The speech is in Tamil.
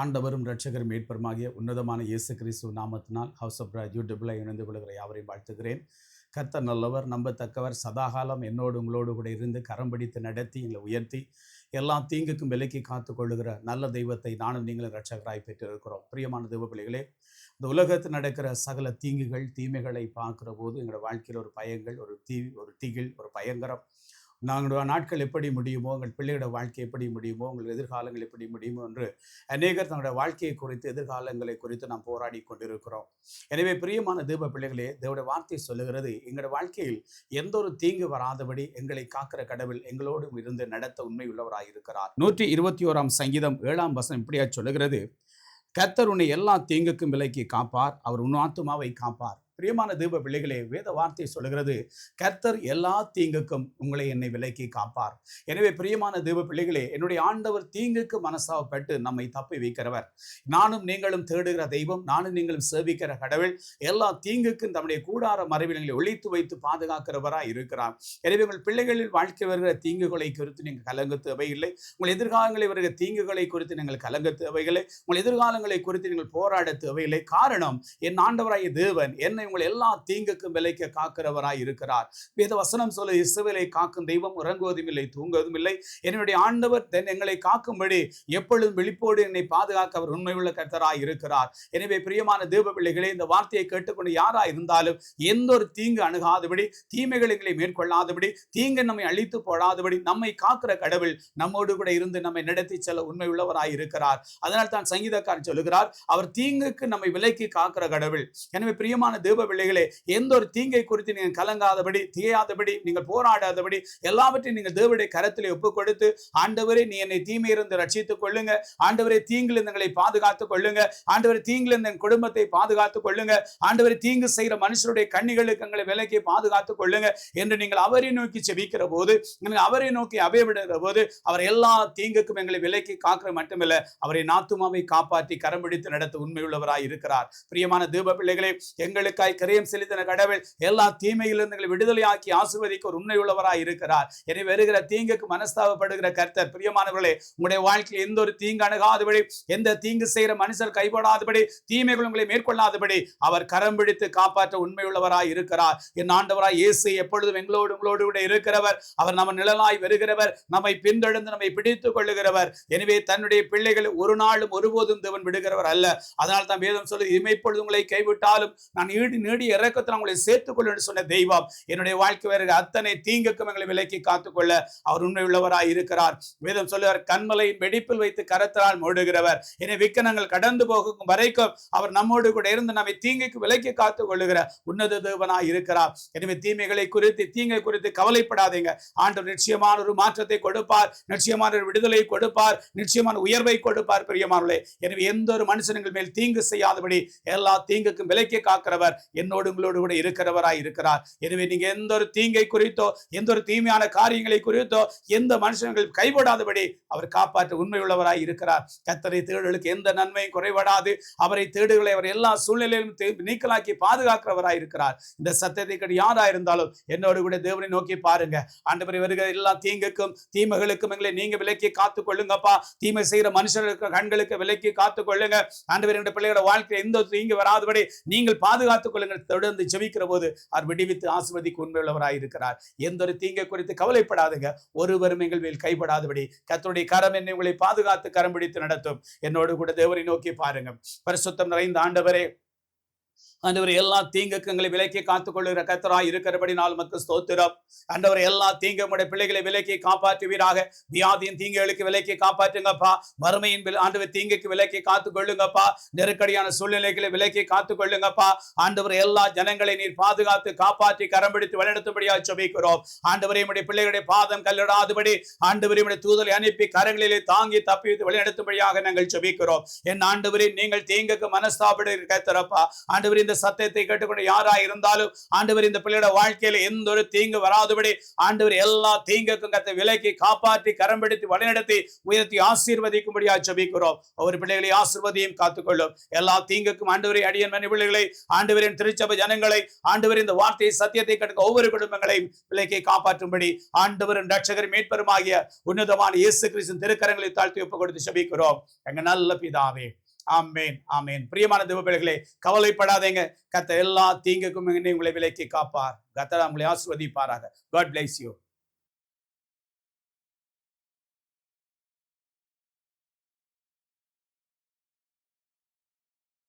ஆண்டவரும் இரட்சகரும் மீட்பருமாகிய உன்னதமான இயேசு கிறிஸ்துவ நாமத்தினால் ஹவுஸ் ஆஃப் யூடியூப்பில் இணைந்து கொள்கிற யாவரையும் வாழ்த்துகிறேன். கர்த்தர் நல்லவர் நம்பத்தக்கவர் சதாகாலம் என்னோடு உங்களோடு கூட இருந்து கரம் பிடித்து நடத்தி எங்களை உயர்த்தி எல்லா தீங்குக்கும் விலக்கி காத்து கொள்ளுகிற நல்ல தெய்வத்தை நானும் நீங்களும் ரட்சகராய் பெற்றிருக்கிறோம். பிரியமான தெய்வ பிள்ளைகளே இந்த உலகத்தில் நடக்கிற சகல தீங்குகள் தீமைகளை பார்க்குற போது எங்களோட வாழ்க்கையில் ஒரு பயங்கள் ஒரு தீ ஒரு திகில் ஒரு பயங்கரம். நாங்களோட நாட்கள் எப்படி முடியுமோ உங்கள் பிள்ளையோட வாழ்க்கை எப்படி முடியுமோ உங்கள் எதிர்காலங்கள் எப்படி முடியுமோ என்று அநேகர் தங்களுடைய வாழ்க்கையை குறித்து எதிர்காலங்களை குறித்து நாம் போராடி கொண்டிருக்கிறோம். எனவே பிரியமான தீப பிள்ளைகளே தேவடைய வார்த்தை சொல்லுகிறது எங்களோட வாழ்க்கையில் எந்த ஒரு தீங்கு வராதபடி எங்களை காக்கிற கடவுள் எங்களோடு இருந்து நடத்த உண்மை உள்ளவராக இருக்கிறார். நூற்றி இருபத்தி ஓராம் சங்கீதம் ஏழாம் வசனம் இப்படியா சொல்லுகிறது கர்த்தர் உன்னை எல்லா தீங்குக்கும் விலக்கி காப்பார் அவர் உன் ஆத்துமாவை காப்பார். பிரியமான தீப பிள்ளைகளே வேத வார்த்தை சொல்கிறது கர்த்தர் எல்லா தீங்குக்கும் உங்களை என்னை விலக்கி காப்பார். எனவே பிரியமான தீப பிள்ளைகளே என்னுடைய ஆண்டவர் தீங்குக்கு மனசாவப்பட்டு நம்மை தப்பி வைக்கிறவர். நானும் நீங்களும் தேடுகிற தெய்வம் நானும் நீங்களும் சேவிக்கிற கடவுள் எல்லா தீங்குக்கும் தம்முடைய கூடார மறைவில் ஒழித்து வைத்து பாதுகாக்கிறவராய் இருக்கிறார். எனவே உங்கள் பிள்ளைகளில் வாழ்க்கை வருகிற தீங்குகளை குறித்து நீங்கள் கலங்க தேவையில்லை. உங்கள் எதிர்காலங்களில் வருகிற தீங்குகளை குறித்து நீங்கள் கலங்க தேவையில்லை. உங்கள் எதிர்காலங்களை குறித்து நீங்கள் போராட தேவையில்லை. காரணம் என் ஆண்டவராகிய தேவன் என்னை உங்களை எல்லா தீங்குக்கும் விலைக்க காக்கிறவராய் இருக்கிறார். வேத வசனம் சொல்ல இசுவிலை காக்கும் தெய்வம் உறங்குவதும் இல்லை தூங்குவதும் இல்லை. என்னுடைய ஆண்டவர் தென் எங்களை காக்கும்படி எப்பொழுதும் விழிப்போடு என்னை பாதுகாக்க அவர் உண்மையுள்ள கர்த்தராய் இருக்கிறார். எனவே பிரியமான தேவ பிள்ளைகளே இந்த வார்த்தையை கேட்டுக்கொண்டு யாரா இருந்தாலும் எந்த ஒரு தீங்கு அணுகாதபடி தீமைகள் எங்களை மேற்கொள்ளாதபடி தீங்கு நம்மை அழித்து போடாதபடி நம்மை காக்கிற கடவுள் நம்மோடு கூட இருந்து நம்மை நடத்தி செல்ல உண்மை உள்ளவராய் இருக்கிறார். அதனால் தான் சங்கீதக்காரன் சொல்லுகிறார் அவர் தீங்குக்கு நம்மை விலைக்கு காக்கிற கடவுள். எனவே பிரியமான தேவ பிள்ளைகளே எந்த ஒரு தீங்கை குறித்து நீங்கள் கலங்காதபடி தீயாதபடி நீங்கள் போராடாதபடி எல்லாவற்றையும் நீங்கள் தேவடைய கரத்தில் ஒப்பு கொடுத்து ஆண்டவரே நீ என்னை தீமையிலிருந்து ரட்சித்துக் கொள்ளுங்க. ஆண்டவரே தீங்கிலிருந்து எங்களை பாதுகாத்துக் கொள்ளுங்க. ஆண்டவரே தீங்கிலிருந்து என் குடும்பத்தை பாதுகாத்துக் கொள்ளுங்க. ஆண்டவரே தீங்கு செய்கிற மனுஷருடைய கண்ணிகளுக்கு எங்களை விலக்கி பாதுகாத்துக் கொள்ளுங்க என்று நீங்கள் அவரை நோக்கி செவிக்கிற போது நீங்கள் அவரை நோக்கி அபயவிடுகிற போது அவர் எல்லா தீங்குக்கும் எங்களை விலக்கி காக்கிற மட்டுமில்லை அவரை நாத்துமாவை காப்பாற்றி கரம் பிடித்து நடத்த உண்மையுள்ளவராய் இருக்கிறார். பிரியமான தீப பிள்ளைகளே எங்களுக்காய் கரையம் செலுத்தின கடவுள் எல்லா தீமையிலிருந்து எங்களை விடுதலையாக்கி ஆசிர்வதிக்க ஒரு உண்மையுள்ளவராய் இருக்கிறார். எனவே வருகிற தீங்குக்கு மனஸ்தாபப்படுகிற கர்த்தர் பிரியமானவர்களே உங்களுடைய வாழ்க்கையில் எந்த ஒரு தீங்கு அணுகாதபடி எந்த தீங்கு செய்கிற மனுஷர் கைப்படாதபடி தீமைகள் உங்களை மேற்கொள்ளாதபடி அவர் கரம் பிடித்து காப்பாற்ற உண்மையுள்ளவராய் இருக்கிறார். என் ஆண்டவராய் இயேசு எப்பொழுதும் எங்களோடு உங்களோடு கூட இருக்கிறவர். அவர் நம்ம நிழலாய் வருகிறவர். நம்மை பின்தொடர்ந்து நம்மை பிடித்துக் கொள்ளுகிறவர். எனவே தன்னுடைய பிள்ளைகளை ஒரு நாளும் ஒருபோதும் தேவன் விடுகிறவர் அல்ல. அதனால் தான் வேதம் சொல்லி இமைப்பொழுது உங்களை கைவிட்டாலும் நான் ஈடு நீடி இறக்கத்தில் உங்களை சேர்த்துக் கொள்ள என்று சொன்ன தெய்வம். என்னுடைய வாழ்க்கை வருகிற அத்தனை தீங்குக்கும் எங்களை விலக்கி காத்துக்கொள்ள அவர் உண்மை உள்ளவராய் இருக்கிறார். வேதம் சொல்லுவார் கண்மலை வெடிப்பில் வைத்து கரத்தால் மூடுகிறவர். என விக்கனங்கள் கடந்து போகும் வரைக்கும் அவர் நம்மோடு கூட இருந்து நம்மை தீங்குக்கு விலக்கி காத்துக் கொள்ளுகிற உன்னத தேவனாய் இருக்கிறார். எனவே தீமைகளை குறித்து தீங்கை குறித்து கவலைப்படாதீங்க. ஆண்டவர் நிச்சயமான ஒரு மாற்றத்தை கொடுப்பார் நிச்சயமான ஒரு விடுதலை கொடுப்பார் நிச்சயமான உயர்வை கொடுப்பார் பிரியமானவர்களே. எனவே எந்த ஒரு மனுஷனுங்கள் மேல் தீங்கு செய்யாதபடி எல்லா தீங்குக்கும் விலக்கி காக்கிறவர். என்னோடு உங்களோடு கூட இருக்கிறவராய் இருக்கிறார். எனவே நீங்க எந்த ஒரு தீங்கை குறித்தோ எந்த ஒரு தீமையான காரியங்களை குறித்தோ எந்த மனுஷங்கள் கைவிடாதபடி அவர் காப்பாற்ற உண்மையுள்ளவராய் இருக்கிறார். கத்தரை தேடுகளுக்கு எந்த நன்மையும் குறைபடாது. அவரை தேடுகளை அவர் எல்லா சூழ்நிலையிலும் நீக்கலாக்கி பாதுகாக்கிறவராய் இருக்கிறார். இந்த சத்தியத்தை கடி யாரா இருந்தாலும் என்னோடு கூட தேவனை நோக்கி பாருங்க. ஆண்டவர் வருகிற எல்லா தீங்குக்கும் தீமைகளுக்கும் எங்களை நீங்க விலக்கி காத்துக் கொள்ளுங்கப்பா. தீமை செய்கிற மனுஷர்களுக்கு கண்களுக்கு விலக்கி காத்துக் கொள்ளுங்க. ஆண்டவர் என்னுடைய பிள்ளைகளோட வாழ்க்கையில் எந்த ஒரு தீங்கு வராதபடி நீங்கள் பாதுகாத்து கொள்ளுங்கள். தொடர்ந்து ஜெபிக்கிற போது அவர் விடுவித்து ஆசிர்வதிக்கு உண்மையுள்ளவராக இருக்கிறார். எந்த ஒரு தீங்கை குறித்து கவலைப்படாதுங்க. ஒருவரும் எங்கள் மேல் கைப்படாதபடி கர்த்தருடைய கரம் என்னை உங்களை பாதுகாத்து கரம் பிடித்து நடத்தும். என்னோடு கூட தேவரை நோக்கி பாருங்க பரிசுத்தம் நிறைந்த ஆண்டவரே ஆண்டவர் எல்லா தீங்கக்கங்களை விலக்கி காத்துக்கொள்ளுகிற கத்தராய் இருக்கிறபடி நாள் மக்கள் ஸ்தோத்திரம். ஆண்டவர் எல்லா தீங்கமுடைய பிள்ளைகளை விலக்கி காப்பாற்றுவீராக. வியாதியின் தீங்குகளுக்கு விலக்கி காப்பாற்றுங்கப்பா. வறுமையின் ஆண்டவர் தீங்குக்கு விலக்கி காத்துக்கொள்ளுங்கப்பா. நெருக்கடியான சூழ்நிலைகளை விலக்கி காத்துக்கொள்ளுங்கப்பா. ஆண்டவர் எல்லா ஜனங்களை நீர் பாதுகாத்து காப்பாற்றி கரம் பிடித்து வழிநடத்தும்படியாக ஜெபிக்கிறோம். ஆண்டவரையும் உடைய பிள்ளைகளுடைய பாதம் கல்லிடாதபடி ஆண்டவரையும் தூதலை அனுப்பி கரங்களிலே தாங்கி தப்பி வழிநடத்தும்படியாக நாங்கள் ஜெபிக்கிறோம். என் ஆண்டவரே நீங்கள் தீங்குக்கு மனஸ்தாபடி கத்தரப்பா ஆண்டவரே ஆண்டவர் இந்த சத்தியத்தை கேட்டுக்கொண்டு யாரா இருந்தாலும் ஆண்டவர் இந்த பிள்ளையோட வாழ்க்கையில எந்த ஒரு தீங்கு வராதபடி ஆண்டவர் எல்லா தீங்குக்கும் கத்தை விலக்கி காப்பாற்றி கரம் வழிநடத்தி உயர்த்தி ஆசீர்வதிக்கும்படியா ஜபிக்கிறோம். ஒவ்வொரு பிள்ளைகளை ஆசிர்வதியும் காத்துக்கொள்ளும். எல்லா தீங்குக்கும் ஆண்டவரை அடியன் மணி பிள்ளைகளை ஆண்டவரின் திருச்சபை ஜனங்களை ஆண்டவர் இந்த வார்த்தையை சத்தியத்தை கட்டுக்க ஒவ்வொரு குடும்பங்களையும் விலக்கி காப்பாற்றும்படி ஆண்டவரின் ரட்சகர் மீட்பருமாகிய உன்னதமான இயேசு கிறிஸ்தின் திருக்கரங்களை தாழ்த்தி ஒப்பு கொடுத்து ஜெபிக்கிறோம். எங்க நல்ல பிதாவே ஆமேன் ஆமேன். பிரியமான தேவ கவலைப்படாதீங்க. கத்த எல்லா தீங்குக்கும் உங்களை விலக்கி காப்பார். கத்தர் உங்களை ஆஸ்வதிப்பாராக காட் பிளேஸ் யூ